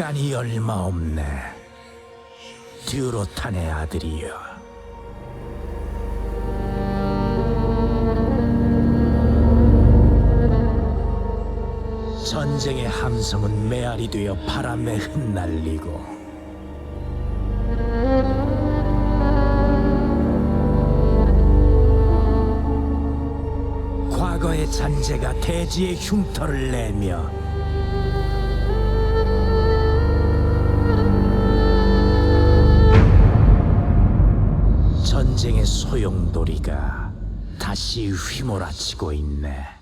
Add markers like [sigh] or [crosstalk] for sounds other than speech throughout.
시간이 얼마 없네. 듀로탄의 아들이여. 전쟁의 함성은 메아리 되어 바람에 흩날리고 과거의 잔재가 대지의 흉터를 내며 소용돌이가 다시 휘몰아치고 있네.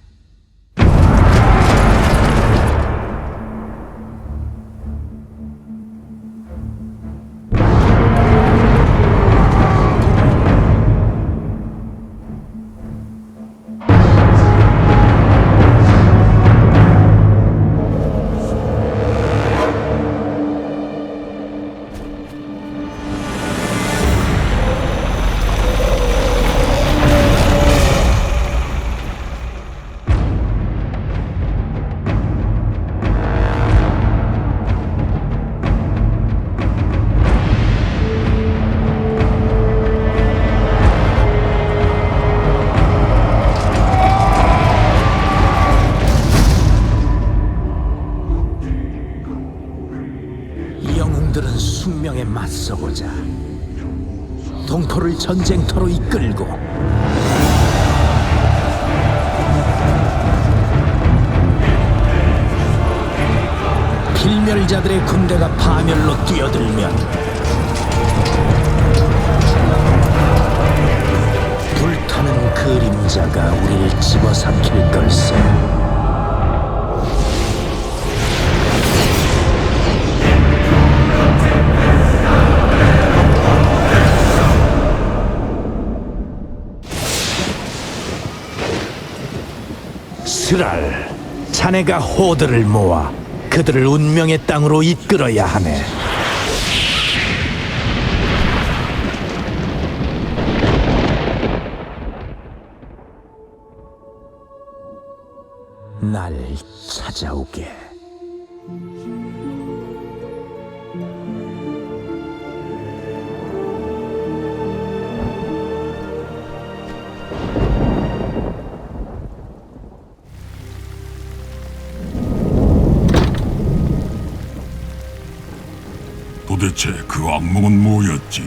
영웅들은 숙명에 맞서고자 동토를 전쟁터로 이끌고 필멸자들의 군대가 파멸로 뛰어들면 스랄, 자네가 호들을 모아 그들을 운명의 땅으로 이끌어야 하네. 날 찾아오게. 도대체 그 악몽은 뭐였지?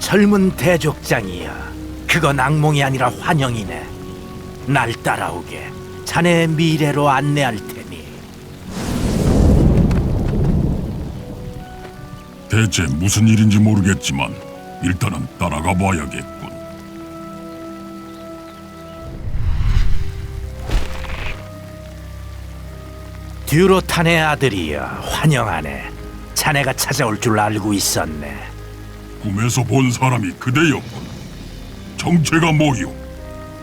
젊은 대족장이야. 그건 악몽이 아니라 환영이네. 날 따라오게. 자네의 미래로 안내할 테니. 대체 무슨 일인지 모르겠지만 일단은 따라가 봐야겠군. 듀로탄의 아들이여. 환영하네. 자네가 찾아올 줄 알고 있었네. 꿈에서 본 사람이 그대였군. 정체가 뭐요?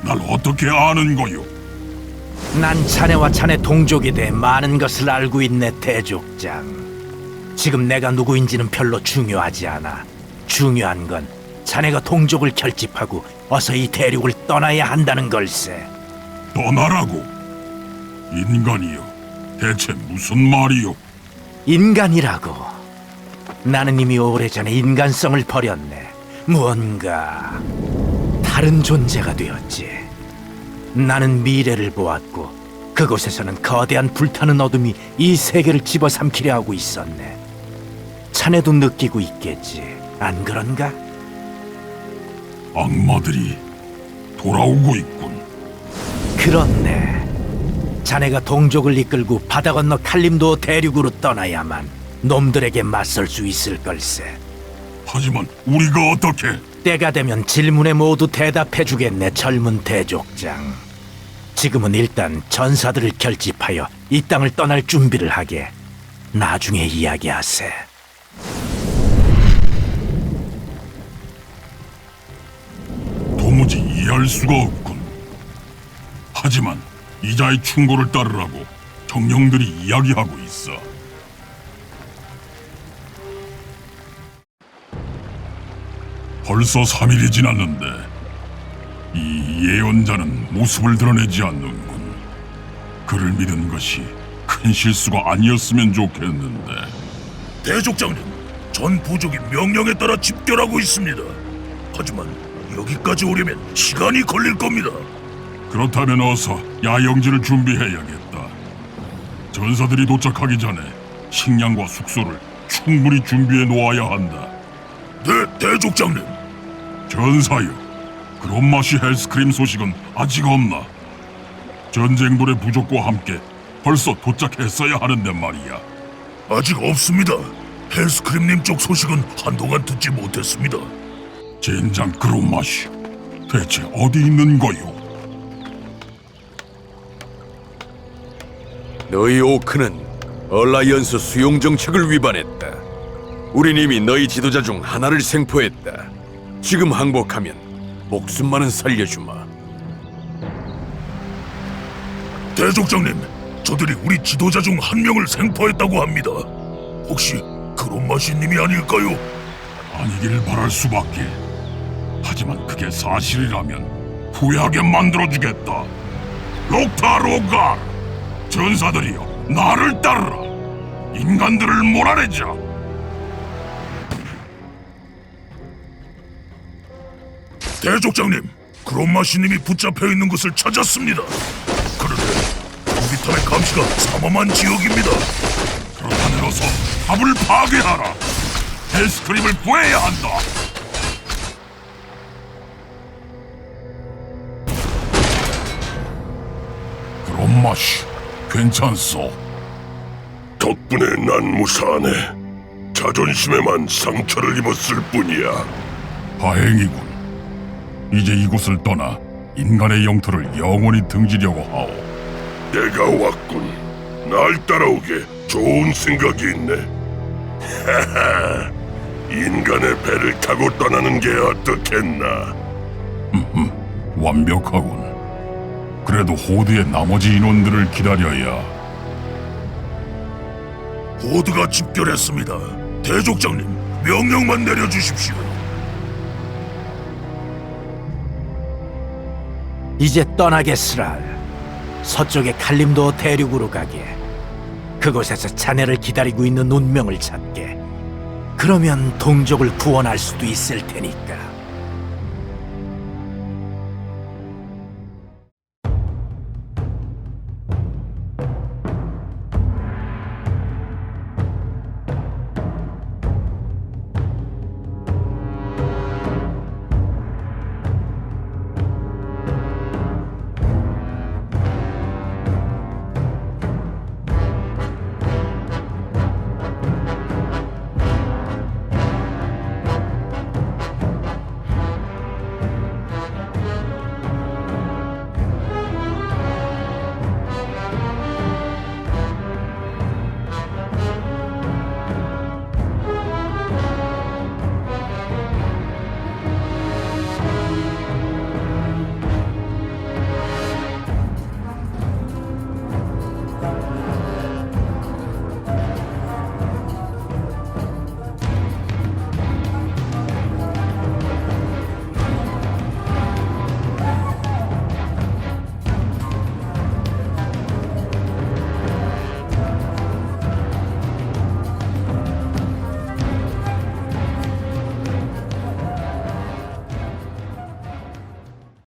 날 어떻게 아는 거요? 난 자네와 자네 동족에 대해 많은 것을 알고 있네, 대족장. 지금 내가 누구인지는 별로 중요하지 않아. 중요한 건 자네가 동족을 결집하고 어서 이 대륙을 떠나야 한다는 걸세. 떠나라고. 인간이여. 대체 무슨 말이요? 인간이라고. 나는 이미 오래전에 인간성을 버렸네. 무언가 다른 존재가 되었지. 나는 미래를 보았고 그곳에서는 거대한 불타는 어둠이 이 세계를 집어삼키려 하고 있었네. 자네도 느끼고 있겠지. 안 그런가? 악마들이 돌아오고 있군. 그렇네. 자네가 동족을 이끌고 바다 건너 칼림도 대륙으로 떠나야만 놈들에게 맞설 수 있을 걸세. 하지만 우리가 어떻게? 때가 되면 질문에 모두 대답해 주겠네, 젊은 대족장. 지금은 일단 전사들을 결집하여 이 땅을 떠날 준비를 하게. 나중에 이야기하세. 도무지 이해할 수가 없군. 하지만 이자의 충고를 따르라고 정령들이 이야기하고 있어. 벌써 3일이 지났는데 이 예언자는 모습을 드러내지 않는군. 그를 믿은 것이 큰 실수가 아니었으면 좋겠는데 대족장님, 전 부족이 명령에 따라 집결하고 있습니다. 하지만 여기까지 오려면 시간이 걸릴 겁니다. 그렇다면 어서 야영지를 준비해야겠다. 전사들이 도착하기 전에 식량과 숙소를 충분히 준비해 놓아야 한다. 네, 대족장님. 전사여, 그런 맛이 헬스크림 소식은 아직 없나? 전쟁돌의 부족과 함께 벌써 도착했어야 하는데 말이야. 아직 없습니다. 헬스크림님 쪽 소식은 한동안 듣지 못했습니다. 젠장 그런 맛이 대체 어디 있는 거요? 너희 오크는 얼라이언스 수용 정책을 위반했다. 우린 이미 너희 지도자 중 하나를 생포했다. 지금 항복하면 목숨만은 살려주마. 대족장님, 저들이 우리 지도자 중 한 명을 생포했다고 합니다. 혹시 그런 마시님이 아닐까요? 아니길 바랄 수밖에. 하지만 그게 사실이라면 후회하게 만들어주겠다. 록타 로갈, 전사들이여 나를 따르라. 인간들을 몰아내자. 대족장님, 그런 마시님이 붙잡혀 있는 것을 찾았습니다. 그런데 우리탐의 감시가 삼엄한 지역입니다. 그렇다면 어서 답을 파괴하라. 헬스크림을 구해야 한다. 그런 맛이 괜찮소. 덕분에 난 무사하네. 자존심에만 상처를 입었을 뿐이야. 다행이군. 이제 이곳을 떠나 인간의 영토를 영원히 등지려고 하오. 내가 왔군. 날 따라오게 좋은 생각이 있네. 하하, [laughs] 인간의 배를 타고 떠나는 게 어떻겠나? 완벽하군. 그래도 호드의 나머지 인원들을 기다려야 호드가 집결했습니다. 대족장님, 명령만 내려주십시오. 이제 떠나겠으랄. 서쪽의 칼림도 대륙으로 가게. 그곳에서 자네를 기다리고 있는 운명을 찾게. 그러면 동족을 구원할 수도 있을 테니까.